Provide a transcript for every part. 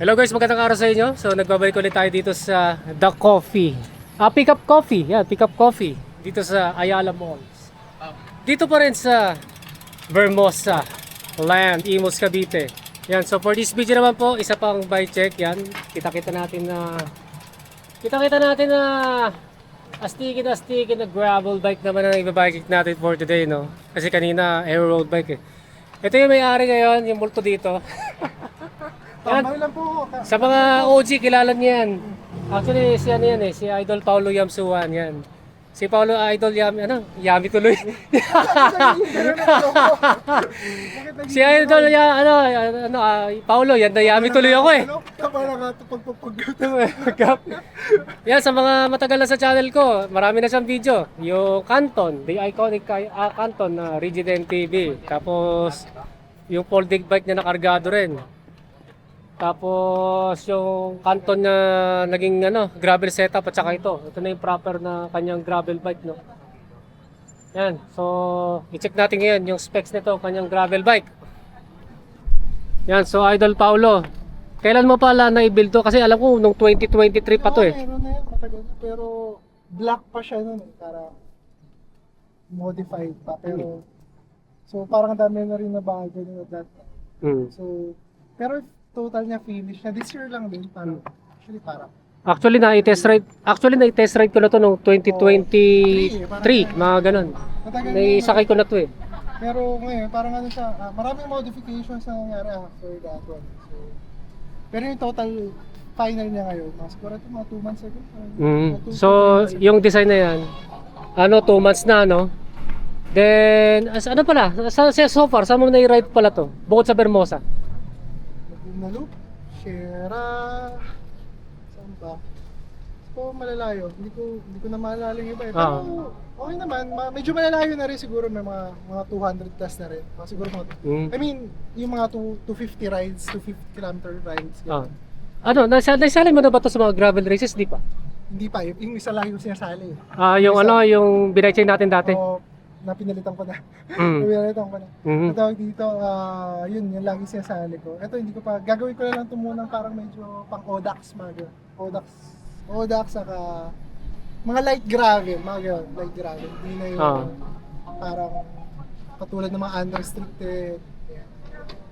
Hello guys, magandang araw sa inyo. So nagbabalik ulit tayo dito sa The Coffee. Ah, Pick Up Coffee. Yan, Pick Up Coffee. Dito sa Ayala Malls. Dito pa rin sa Vermosa Land, Imus, Cavite. Yan, so for this video naman po, isa pang buy check. Yan, kita-kita natin na kita-kita natin na astikin na astikin na gravel bike naman ang ibabike natin for today, no? Kasi kanina air road bike eh. Ito yung may-ari ngayon, yung multo dito. Tambay lang po. Sa mga OG, kilala niya yan. Actually, si ano yan eh, si Idol Paulo Yamsuan yan. Si Paulo Idol Yam, ano, Yami tuloy. si Idol ya, ano, ano, ah, Paulo, yan na Yami tuloy ako eh. Tama na nga ito pagpapag. Gap. yan, sa mga matagal na sa channel ko, marami na siyang video. Yung Canton, the iconic uh, Canton na Rigid MTV. Tapos, yung folding bike niya nakargado rin. Tapos yung kanton na naging ano, gravel setup at saka ito. Ito na yung proper na kanyang gravel bike, no. Yan. So, i-check natin ngayon yung specs nito, kanyang gravel bike. Yan, so Idol Paulo. Kailan mo pala na-build to? Kasi alam ko nung 2023 pa to eh. Meron na yan, matagal na. Pero black pa siya nun eh. Para modified pa. Pero so parang ang dami na rin na bago nila that. Mm. So pero total niya finish na this year lang din parang actually parang Actually na i-test ride, actually na i-test ride ko na to nung 2023, mga ganun. Naisakay ko na to eh. Pero ngayon parang ano siya, ah, maraming modifications na nangyari after that one. So pero yung total final niya ngayon, mga siguro ito mga 2 months ago. Mm. uh, two So, ago. yung design na yan, ano, 2 months na, no? Then, as, ano pala, sa, sa so far, saan mo na i-ride pala to? Bukod sa Bermosa. Laguna Loop, Sierra, saan ba? So, malalayo. Hindi ko, hindi ko na maalala yung iba eh. Pero, Ah. okay naman. Ma- medyo malalayo na rin siguro. May mga, mga 200 plus na rin. Mga siguro mga, Mm. I mean, yung mga two- 250 rides, 250 kilometer rides. Ah. ganun. Ano, nasa, naisali mo na ba to sa mga gravel races? Di pa. Hindi pa. Yung, yung isa lang yung sinasali. Ah, yung Isa. ano, yung binay natin dati. O, na pinalitan ko na. Mm. pinalitan ko na. Mhm. Ang tawag dito, ah, yun, yung lagi sinasali ko. Ito, hindi ko pa, gagawin ko na lang ito muna parang medyo pang Odax, mga ganun. Odax, Odax, saka mga light gravel, mga ganun, light gravel. Hindi na yung Ah. parang katulad ng mga unrestricted. Yan.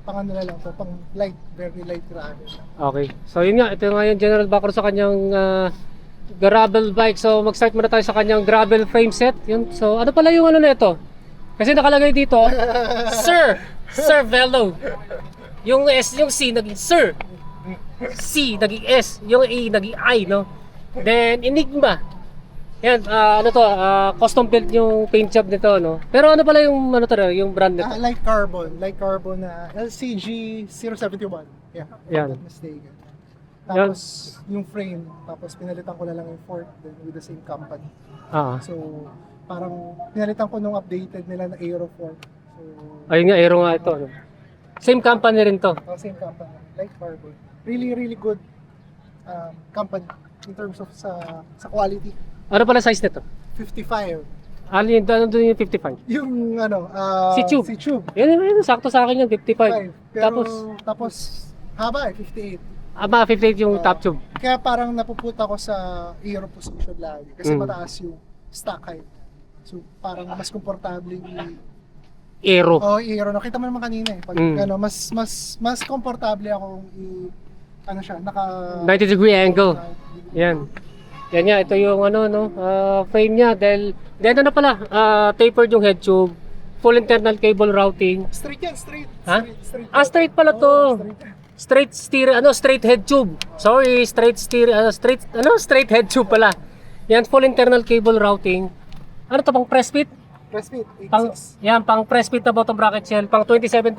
Pang ano na lang to, pang light, very light gravel. Okay. So, yun nga. Ito nga yung general background sa kanyang ah, gravel bike. So, mag-start muna tayo sa kanyang gravel frame set. Yun. So, ano pala yung ano na ito? Kasi nakalagay dito, Sir! Sir Velo. Yung S, yung C naging Sir. C naging S. Yung E naging I, no? Then, Enigma. Yan, ah, ano to, ah, custom built yung paint job nito, no? Pero ano pala yung, ano to, yung brand nito? Ah, light carbon, light carbon na LCG 071. Yeah, Yan. Not mistaken. Tapos yung frame, tapos pinalitan ko na lang yung fork then with the same company. Ah, So, parang pinalitan ko nung updated nila na Aero fork. So, ayun nga, Aero nga ito, no? Same company rin to. oh, same company, light carbon. Really, really good um, company in terms of sa sa quality. Ano pala size nito? 55. Ano yun, ano doon yung 55? Yung ano, ah, Si Tube. Si Tube. Yan, yan, sakto sa akin yun, 55. Five. Pero, Tapos, tapos, haba eh, 58. Ah, 58 yung top tube. Kaya parang napuputa ko sa aero position lagi. Kasi Mm. mataas yung stock height. So, parang mas komportable yung Aero. Oh, aero. Nakita mo naman kanina eh. Pag Mm. ano, mas mas mas komportable ako i ano siya, naka 90 degree angle. Yan. Yan nga, ito yung ano, no, ah, frame niya. Dahil, dahil ano pala, ah, tapered yung head tube, full internal cable routing. Straight yan, straight. Ha? Straight, straight. Ah, straight pala to. Oo, straight. Straight steer, ano, straight head tube. Sorry, straight steer, ano, straight, ano, straight head tube pala. Yan, full internal cable routing. Ano to, pang press fit? Press fit, Pang, 86. yan, pang press fit na bottom bracket shell, pang 27.2.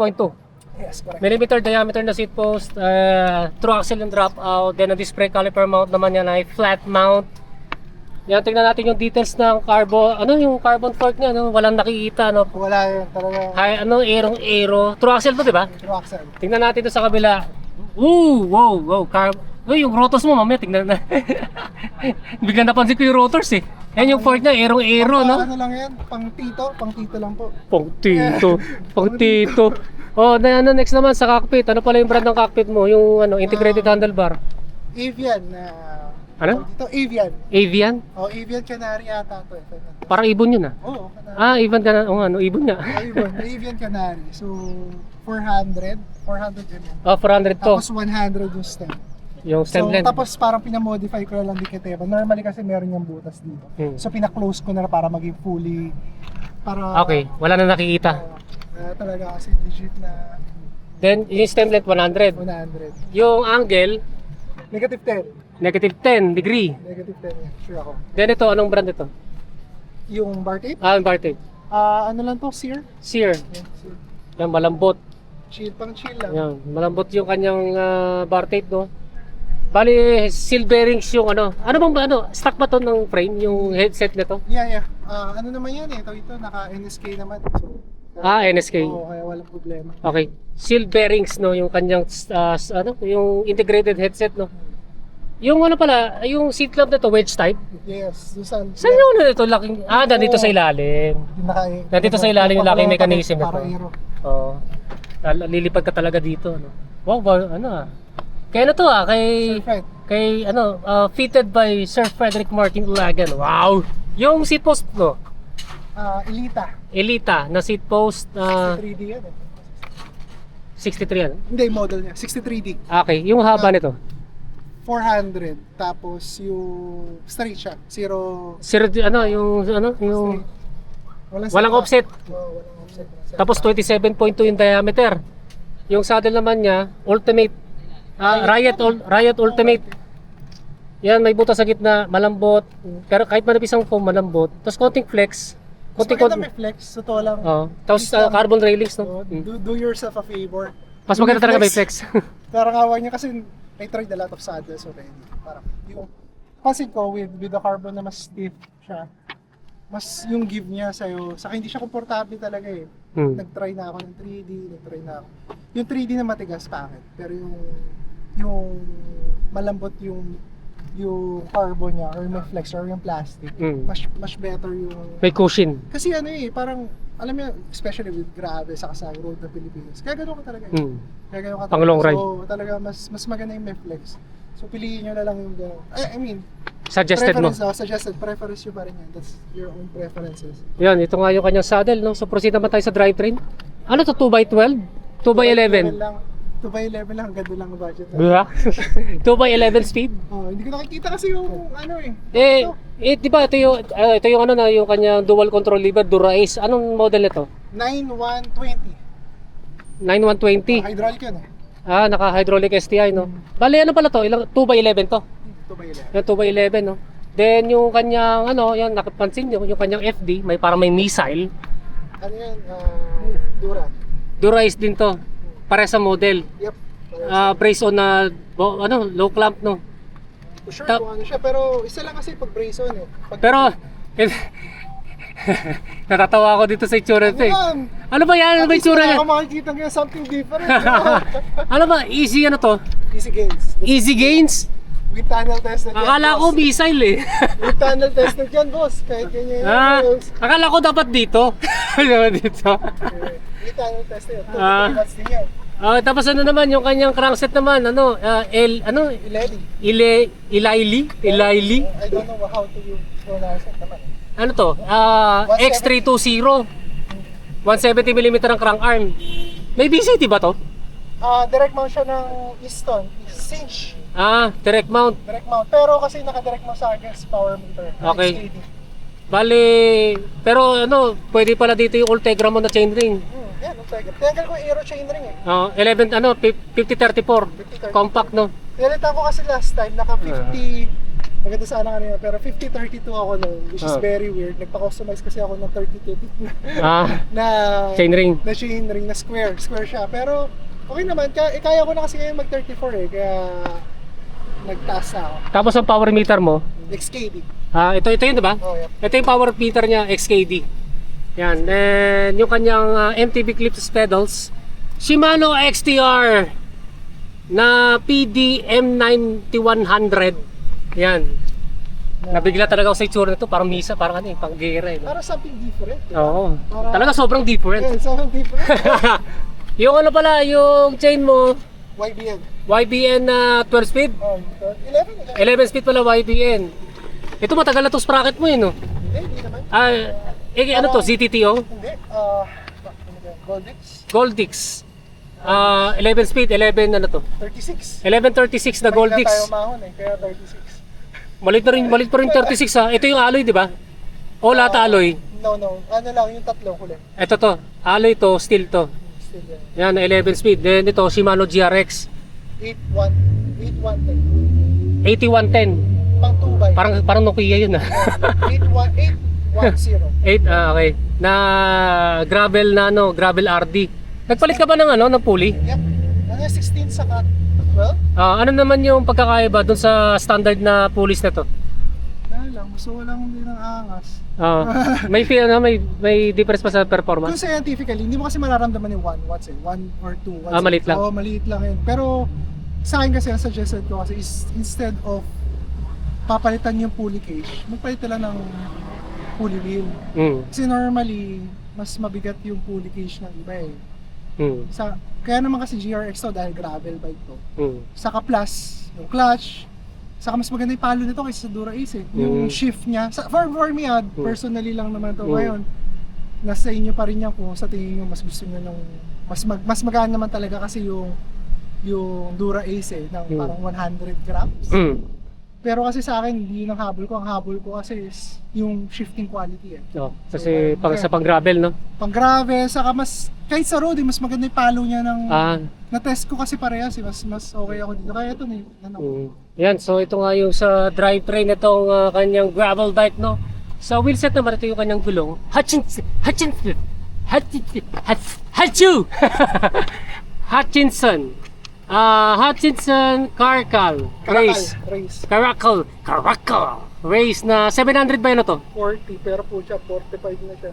Yes, correct. Millimeter diameter na seat post, uh, true axle and drop out, then ang disc brake caliper mount naman yan ay flat mount. Yan, tingnan natin yung details ng carbon, ano yung carbon fork niya, no? walang nakikita, no? Wala yun talaga. Hay, ano, aerong aero, true axle to, di ba? True axle. Tingnan natin to sa kabila. Ooh, wow, wow, car Uy, yung rotors mo mamaya, tingnan na. Biglang napansin ko yung rotors eh. Yan yung fork niya, aerong aero, no? Ano lang yan? Pang tito? Pang tito lang po. Pang tito, pang tito. Oh, na, ano next naman sa cockpit? Ano pala yung brand ng cockpit mo? Yung ano, integrated Ah. handlebar. Avian na... Ano? Dito, Avian. Avian? Oh, Avian Canary yata to. Ito, ito. Parang ibon yun ah. Oo, Canary. Ah, Ivan ka na. Oh, ano, ibon nga. Avian, Avian Canary. So, 400. 400 mm. Oh, 400 to. Tapos 100 yung stem. Yung So, stem length. tapos parang pinamodify ko na lang di Keteva. Normally kasi meron yung butas dito. Hmm. So, pina-close ko na para maging fully... Para... Okay, wala na nakikita. Uh, talaga kasi legit na Then, yung stem length 100. 100. Yung angle, Negative 10. Negative 10 degree. Negative 10 yan. Sure ako. Then ito, anong brand ito? Yung bar tape, Ah, yung bar tape. ah ano lang to? Sear? Sear. Yan, sear. Yan, malambot. Chill, pang chill lang. Yan, malambot yung kanyang ah, bar tape, no? Bali, seal bearings yung ano. Ano bang ba, ano? Stock ba to ng frame, yung headset nito? Yeah, yeah. Ah, ano naman yan eh. Ito, ito, naka NSK naman. So, Ah, NSK. Oo, kaya walang problema. Okay. Seal bearings, no? Yung kanyang, ah, s- ano? Yung integrated headset, no? Yung ano pala, yung seat clamp na to, wedge type. Yes, doon saan? Yung ano nito? Laking, ah, nandito sa ilalim. Naka, Nandito sa ilalim yung locking mechanism Para nito. aero. Oo. Lal- lilipad ka talaga dito, no? Wow, ba, ano ah. Kaya na to ah, kay... Sir Fred, Kay ano, uh, fitted by Sir Frederick Martin Ulagan. Wow! Yung seat post no, ah, Elita. Elita na seat post uh, 3D yan eh. 63 yan. Hindi, model niya. 63D. Okay, yung haba Ah. nito. 400. Tapos yung straight siya. Zero... Sir, ano, yung ano, yung Straight. walang saka- offset. Oo, walang offset. Tapos 27.2 yung diameter. Yung saddle naman niya, ultimate ah, Riot ul- Riot Ultimate. Yan, may butas sa gitna, malambot. Pero kahit manipis ang foam, malambot. Tapos konting flex. Mas Konting maganda konting. may flex. Totoo lang. Oh. Tapos ah, carbon railings no. Mm. do, do yourself a favor. Mas maganda talaga may flex. Parang awa niya kasi I tried a lot of saddles already. Parang yung pansin ko with, with the carbon na mas stiff siya, mas yung give niya sa'yo, saka hindi siya komportable talaga eh. Hmm. Nag-try na ako ng 3D, nag-try na ako. Yung 3D na matigas, pangit. Pero yung yung malambot yung yung carbon niya or may flex or yung plastic, Mm. mas mas better yung May cushion. kasi ano eh, parang alam mo, especially with grabe sa sa road na Pilipinas. Kaya ganun ka talaga. eh. Mm. Kaya ganun ka Pang long ride. So, talaga mas mas maganda yung may flex. So, piliin nyo na lang yung gano'n. I, I mean, Suggested mo. preference, oh, suggested. Preference nyo pa rin yan. That's your own preferences. Yan, ito nga yung kanyang saddle, no? So proceed naman tayo sa drivetrain. Ano to, 2x12? 2x11? lang. 2x11 lang. Ganda lang ang budget. Diba? 2x11 speed? Oh, hindi ko nakikita kasi yung ano eh. Eh, eh di ba ito yung, ah, ito yung ano na, yung kanyang dual control lever, Dura-Ace. Anong model nito? 9120. 9120. Hydraulic yun eh. Ah, naka-hydraulic STI, no? Bali, ano pala to? Ilang, 2x11 to? 2x11. Yung 2x11, no? Then, yung kanyang, ano, yan, nakapansin nyo, yung kanyang FD, may parang may missile. Ano yan? Uh, Dura. Dura-Ace din to. Pare sa model. Yep. Ah, brace on na, bo- ano, low clamp, no? sure tap- kung ano siya. Pero isa lang kasi pag brace on eh. Pag, Pero, natatawa ako dito sa itsura nito eh. Ano? Ano ba yan? Ano ba itsura niya? Ako makikita ngayon something different. no? ano ba? Easy ano to? Easy gains. Easy gains? With tunnel tested yan, Akala ko missile eh. With tunnel tested yan, boss. Kahit ganyan yan, ah, boss. akala ko dapat dito. Dapat dito. Eh, With tunnel tested yan. Two Ah. to three watts din yan. Ah, tapos ano naman yung kanyang crankset naman, ano, ah, El, ano, Iledi. Ile, Ilaili? Ilaili? I don't know how to pronounce it naman. Ano to? Ah, 170. X320. 170mm ang crank arm. May BCT ba to? Ah, direct mount siya ng Easton. Cinch. Ah, direct mount. Direct mount. Pero kasi naka-direct mount sa Agres power meter. Okay. XKD. Bali, pero ano, pwede pala dito yung Ultegra mo na chainring. Hmm, yan, tega. Tinanggal ko yung aero chainring eh. Ah, 11 ano, 5034. 50-30. Compact no. Nilitan ko kasi last time, naka 50, maganda sana kanina, pero 50-32 ako noon, which is Ah. very weird. Nagpa-customize kasi ako ng 32 Ah, na chainring. na chainring, na square, square siya. Pero okay naman, kaya, eh, kaya ko na kasi ngayon mag 34 eh, kaya nagtaas na ako. Tapos ang power meter mo, XKD. ah, ito ito yun 'di ba? Oh, yep. Ito yung power meter niya, XKD. Yan. Then, yung kanyang ah, MTB clips pedals, Shimano XTR na PD M9100. Yan. Nabigla talaga ako sa itsura nito, parang misa, parang ano eh, pang gera eh. no? Para something different. Oo. Para- Talaga sobrang different. Yeah, something different. Yung ano pala, yung chain mo, YBN. YBN na 12 speed? Oh, 11, 11. 11 speed pala YBN. Ito matagal na to sprocket mo eh, no? Hindi, hindi naman. Ah, eh, ano to, ZTTO? Hindi. Ah, ba? Goldix? Goldix. Ah, 11 speed, 11 ano to? 36. 1136 na Goldix. na tayo mahon eh, kaya 36. Malit pa rin, malit pa rin 36 ha. Ito yung alloy, di ba? O lahat alloy. No, no. Ano lang, yung tatlo huli. Ito to, alloy to, steel to. Still yan. Yan, 11 speed. Then ito, Shimano GRX 81, 8110. 8110. Pang 2 by. Parang parang Nokia yun ah. 81810. 8 ah okay. Na gravel na ano, gravel RD. Nagpalit ka ba ng ano, ng pulley? Yep. Ano yung 16 saka 12? Ah, ano naman yung pagkakaiba doon sa standard na pulleys na to? Dahil lang, gusto ko lang din ng angas. Ah, may feel na may may difference pa sa Kung performance. scientifically, hindi mo kasi mararamdaman yung 1 watts eh. 1 or 2 watts. Ah, maliit lang. Oo, maliit lang yun. Pero sa akin kasi ang suggested ko kasi is instead of papalitan yung pulley cage, magpalit lang ng pulley wheel. Mm. Kasi normally, mas mabigat yung pulley cage ng iba eh. Mm. Sa, kaya naman kasi GRX to dahil gravel bike to. Mm. Saka plus, yung clutch, saka mas maganda yung palo nito kaysa sa Dura Ace eh. Yung Mm. shift niya, sa, for, for me ah, personally lang naman to Mm. ngayon, nasa inyo pa rin yan kung sa tingin nyo mas gusto nyo ng, mas, mag, mas magaan naman talaga kasi yung yung Dura Ace eh, ng Mm. parang 100 grams. Mm. Pero kasi sa akin, hindi yun ang habol ko. Ang habol ko kasi is yung shifting quality eh. Oh, kasi pang sa pang gravel no. Pang gravel, saka mas, kahit sa road eh, mas maganda yung palo niya ng, Ah, na-test ko kasi parehas eh, mas, mas okay ako dito. Kaya ito na yung, ano, Mm. Yan, so ito nga yung sa drivetrain nitong uh, kanyang gravel bike, no? Sa wheelset naman, ito yung kanyang gulong. Hutchins, Hutchins, Hutchins, Hutch- Hachu! Hutchinson. Ah, Hutchinson Carcal Race. Race. Caracal, Caracal Race na 700 ba yun to? 40, pero po siya, 45 na siya.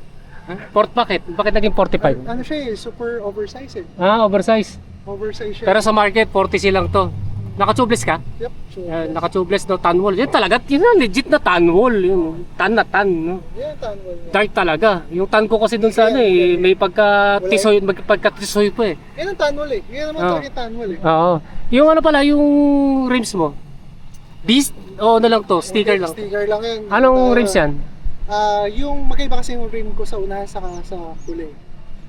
Port bakit? Bakit naging 45? Ano siya eh, super oversized eh. Ah, oversize. Oversized siya. Pero sa market, 40 silang to. Naka-tubeless ka? yep. Uh, naka-tubeless no tan wall. Yan talaga, yun na legit na tan wall. Yun, tan na tan. No? Yan, tanwal niya. Dark talaga. Yung tan ko kasi dun sa ano eh, may pagka-tisoy, pagka-tisoy pa eh. Yan ang tanwal eh. Yan naman Oh. talaga yung tanwal eh. Oo. Yung ano pala, yung rims mo. Beast? O ano lang to, sticker Hindi, lang. Sticker lang yan. Anong Ah, rims yan? Ah, yung magkaiba kasi yung rim ko sa unahan saka sa huli.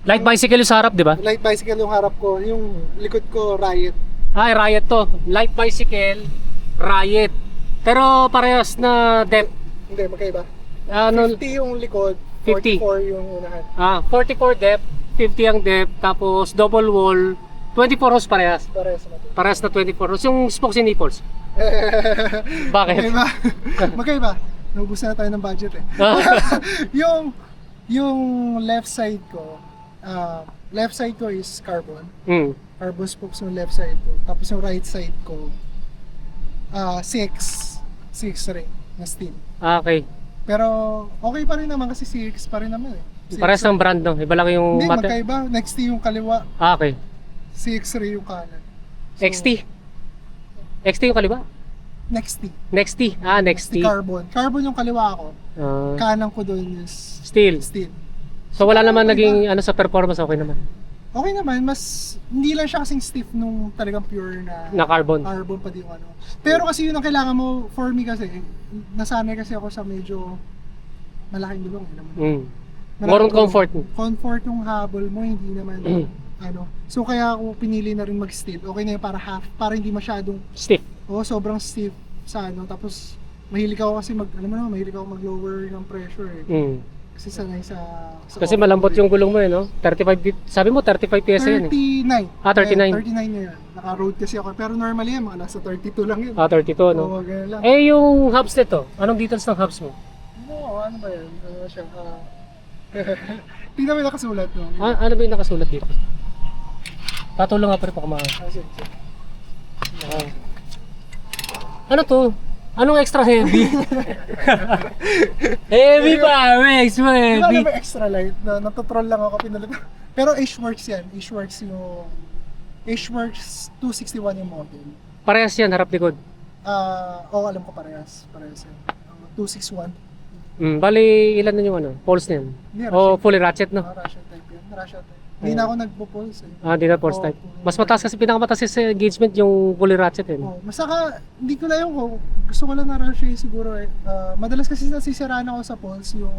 Light bicycle yung sa harap, di ba? Light bicycle yung harap ko, yung likod ko riot. Ay, Riot to. Light bicycle, Riot. Pero parehas na depth. Hindi, magkaiba. Ano, 50 yung likod, 50. 44 yung unahan. ah, 44 depth, 50 ang depth, tapos double wall, 24 horse parehas. Parehas naman. Parehas na 24 horse. Yung spokes and nipples. Bakit? Magkaiba. magkaiba. Naubos na tayo ng budget eh. yung yung left side ko, ah, left side ko is carbon. mm. Carbon spokes yung left side ko. Tapos yung right side ko, ah, six. Six ring na steel. Ah, Okay. Pero okay pa rin naman kasi six pa rin naman eh. Six Parehas ng brand, no? Iba lang yung Hindi, mate. magkaiba. Next T yung kaliwa, Ah, okay. six ring yung kanan. So, XT. XT yung kaliba? Next T. Next T. Ah, next T. Carbon. Carbon yung kaliwa ko. Ah, Kanan ko doon is steel. steel. So wala naman Okay naging ano sa performance, okay naman. Okay naman, mas hindi lang siya kasing stiff nung talagang pure na, Na carbon. carbon pa din yung ano. Pero kasi yun ang kailangan mo, for me kasi, nasanay kasi ako sa medyo malaking gulong. eh, naman. Mm. Malaking More on gulong. comfort. Comfort yung habol mo, hindi naman Mm. ano. So kaya ako pinili na rin mag-steel. Okay na yun para half, para hindi masyadong, Stiff. oh sobrang stiff sa ano. Tapos mahilig ako kasi mag, alam mo naman, mahilig ako mag-lower ng pressure eh. Mm. Kasi sanay sa, sa Kasi malambot yung gulong mo eh, no? 35, di- sabi mo 35 PSI yan eh. 39. Ah, 39. Eh, 39 na yan. Naka-road kasi ako. Pero normally yan, mga nasa 32 lang yun. Ah, 32, no? Oo, ganyan lang. Eh, yung hubs nito, anong details ng hubs mo? No, ano ba yan? Ano siya? Ah... Mo yung nakasulat, no? Ah, ano ba yung nakasulat dito? Patulong nga pa rin pa kumakas. Ah, sige, sige. Ah. Ano to? Anong extra heavy? heavy pa, Rex, mo heavy. naman extra light? Na, natutroll lang ako pinalit. Pero H-Works yan. H-Works yung... H-Works 261 yung model. Parehas yan, harap likod. Ah, oo, alam ko parehas. Parehas yan. Ah, 261. Mm, bali, ilan na yung ano? Poles na yan? Hindi, O fully ratchet, no? Ah, Russian type yan. Russian type. Hindi na ako nagpo-pulse eh. Ah, di na force type. Mas mataas kasi pinakamataas sa engagement yung fully ratchet eh. Oh, masaka, hindi ko lang yung kung gusto ko lang na rush eh, siguro eh. Ah, madalas kasi nasisiraan ako sa pulse yung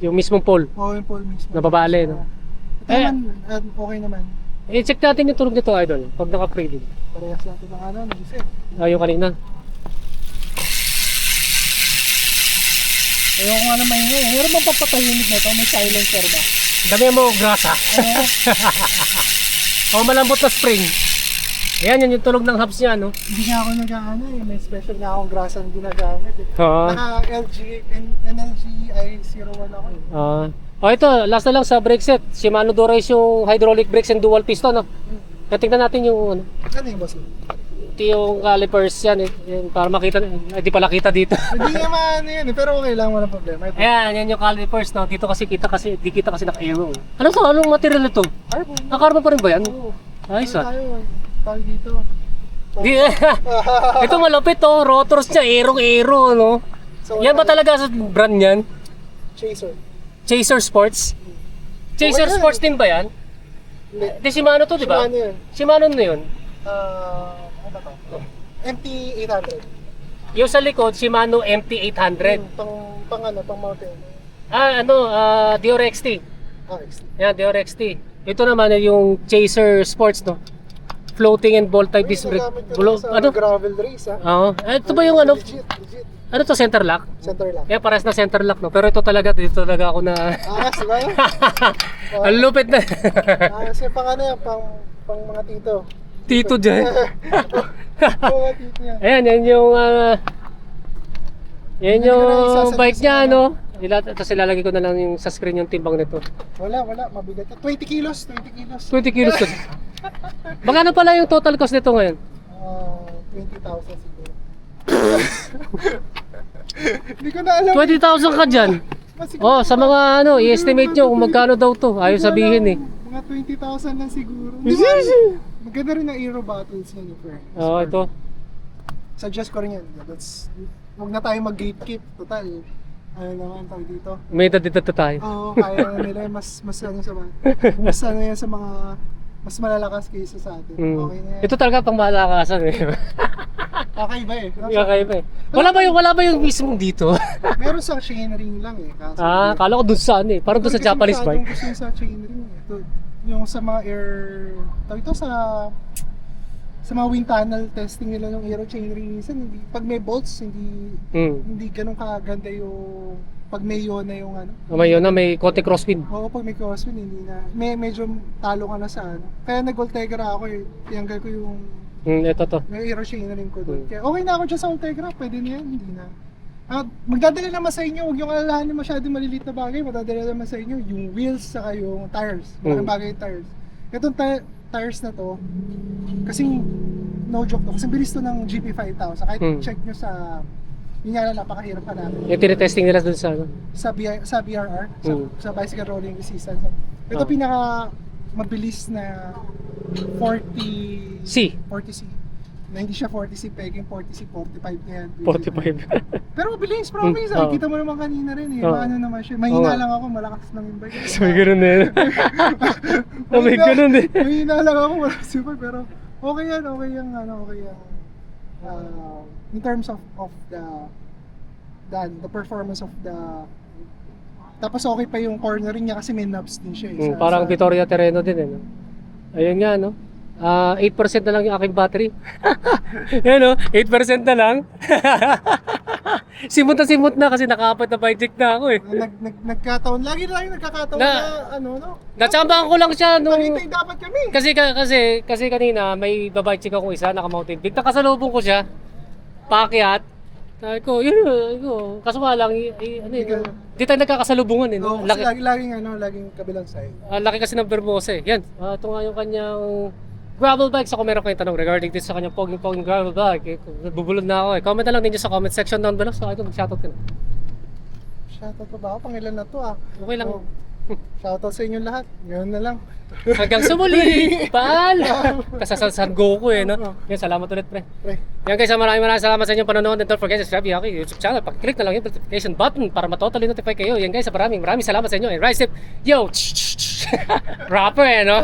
Yung mismong pole. oh, yung pole mismo. Nababali, no? Ito Eh. naman, ah, okay naman. Eh, check natin yung tunog nito, idol. Pag naka-preload. Parehas natin ng ano, nag-isip. Ah, yung kanina. Ayoko nga naman yun. Meron bang papatahimik na to? May silencer ba? Dami mo grasa. Ano? O, malambot na spring. Ayan, yan yung tunog ng hubs niya, no? hindi nga ako nag-ano eh. May special na akong grasa na ginagamit eh. Oo. Naka LG, N- NLG i01 ako eh. Ah. oh, ito, last na lang sa brake set. Shimano Dura-Ace yung hydraulic brakes and dual piston, no? Kaya tingnan natin yung, ano, Ano yung boss? Ito yung calipers yan, eh. Yan, para makita, eh, di pala kita dito. Hindi naman ano yun eh. Pero okay lang, walang problema. Ito. Ayan, yan yung calipers, no? Dito kasi kita kasi, di kita kasi naka-aero. Anong sa, anong material ito? Carbon. Naka-carbon pa rin ba yan? Oo. Ayos Ano ah. tayo? Tayo dito. Di, ito malapit to, rotors niya, aero-aero, no? So, Yan ba talaga sa brand yan? Chaser. Chaser Sports? Chaser Okay yan. Sports din ba yan? Hindi. Di Shimano to, di ba? Shimano yun. Shimano na yun. Ah, ano to? MT-800. Yung sa likod, Shimano MT-800. Hmm, Pang, pang ano, pang mountain. Ah, ano, ah, Dior XT. Ah, XT. Yan, Dior XT. Ito naman ay yung Chaser Sports, no? Floating and ball type disc brake. Bulo, ano? gravel race ah. Oo. Ah, ito ba yung ano? Legit, legit. Ano to, center lock? Center lang. Kaya pares na center lock, no? Pero ito talaga, dito talaga ako na... Ah, sige. Ang lupit na. ah, kasi pang ano yan, pang, pang mga tito. Tito yan. Ayan, yan yung... ah, yan na yung bike niya, ano. no? Ila, tapos ilalagay ko na lang yung sa screen yung timbang nito. Wala, wala. Mabigat. 20 kilos, 20 kilos. 20 kilos kasi. Magkano pala yung total cost nito ngayon? Ah, 20,000 siguro. Hindi ko na alam. 20,000 ka dyan. Oh, sa mga ano, i-estimate nyo kung magkano daw to. Ayaw sabihin eh. Mga 20,000 lang siguro. Maganda rin ang Aero Battles niya ni Fer. Oo, oh, ito. Suggest ko rin yan. That's, huwag na tayo mag-gatekeep. Total. Ano naman tayo dito. May dito tayo. Oo, kaya na nila. Mas, mas ano sa mga, mas ano yan sa mga, mas malalakas kaysa sa atin. Mm. Okay na yan. Ito talaga pang malakasan eh. Kakaiba eh. Kakaiba eh. Wala ba yung wala ba yung mismong dito? Meron sa chainring lang eh. Kaso, ah, kala ko dun sa ano eh. Parang dun sa Japanese bike. gusto sa chainring eh. Ito, yung sa mga air, tawag ito sa sa mga wind tunnel testing nila ng aero chainring minsan hindi pag may bolts hindi Hmm. hindi ganun kaganda yung pag may yun na yung ano Oh, may yun na, may konti crosswind. Oo, pag may crosswind, hindi na. May, medyo talo ka na sa ano. Kaya nag-Ultegra ako eh. Tiyanggal ko yung, Hmm, ito to. yung aero chainring ko doon. Hmm. Kaya okay na ako dyan sa Ultegra. Pwede na yan, hindi na. At magdadala naman sa inyo, huwag yung alalahanin masyadong maliliit na bagay. Magdadala naman sa inyo yung wheels saka yung tires. Malaking Hmm. bagay yung tires. Itong ti- tires na to, kasing no joke to, kasing bilis to ng GP5000. Kahit Hmm. check nyo sa, yun nga lang, napakahirap pa natin Yung tinetesting nila dun sa ano. sa, B- sa BRR, sa, Mm. sa bicycle rolling resistance. Ito Oh. pinaka mabilis na 40 C. 40C. Na hindi siya 40C pegging 40C 45 na yan. 45. Pero mabilis, promise. Mm, Mm, oh. Kita mo naman kanina rin eh. Oh. Ano naman siya. Mahina Oh. lang ako, malakas lang yung bike. so, may ganun yun. Oh, may ganun eh. Mahina lang ako, wala super. Pero okay yan, okay yan, ano, okay yan. Uh, in terms of of the the, the performance of the tapos okay pa yung cornering niya kasi may knobs din siya eh. Hmm, sa- parang sa- Vittoria Terreno din eh. No? Ayun nga, no? Ah, 8% na lang yung aking battery. Yan, no? 8% na lang. simot na simot na kasi nakaapat na bike na ako eh. nag, nag, nagkataon, lagi na lang nagkakataon na, Na- ano, no? Natsambahan ko lang siya nung... Tagaytay dapat kami. Kasi ka- kasi kasi kanina may babayad check ako isa naka-mountain big. Nakasalubong ko siya. Paakyat. Sabi ko, yun, yun. Kaso nga lang, i- ano yun, di tayo nagkakasalubungan eh. No, No? kasi Laki, lagi, laging, ano, laging kabilang side. ah, laki kasi ng Bermosa eh. Yan, ah, ito nga yung kanyang gravel bike. So kung meron kayong tanong regarding this sa kanyang poging-poging gravel bike, eh, bubulod na ako eh. Comment na lang ninyo sa comment section down below. So ito, mag-shoutout ka na. Shoutout pa ba ako? Pangilan na to ah. Okay lang. Oh. Shoutout sa inyo lahat. Yun na lang. Hanggang sumuli. Paalam. Kasasalsan Goku eh, no? Yan, salamat ulit, pre. Pre. Yan guys, maraming maraming salamat sa inyong panonood and don't forget to subscribe yung aking YouTube channel. Pag-click na lang yung notification button para matotally notify kayo. Yan guys, maraming maraming salamat sa inyo. And rise up, yo! Rapper eh, no?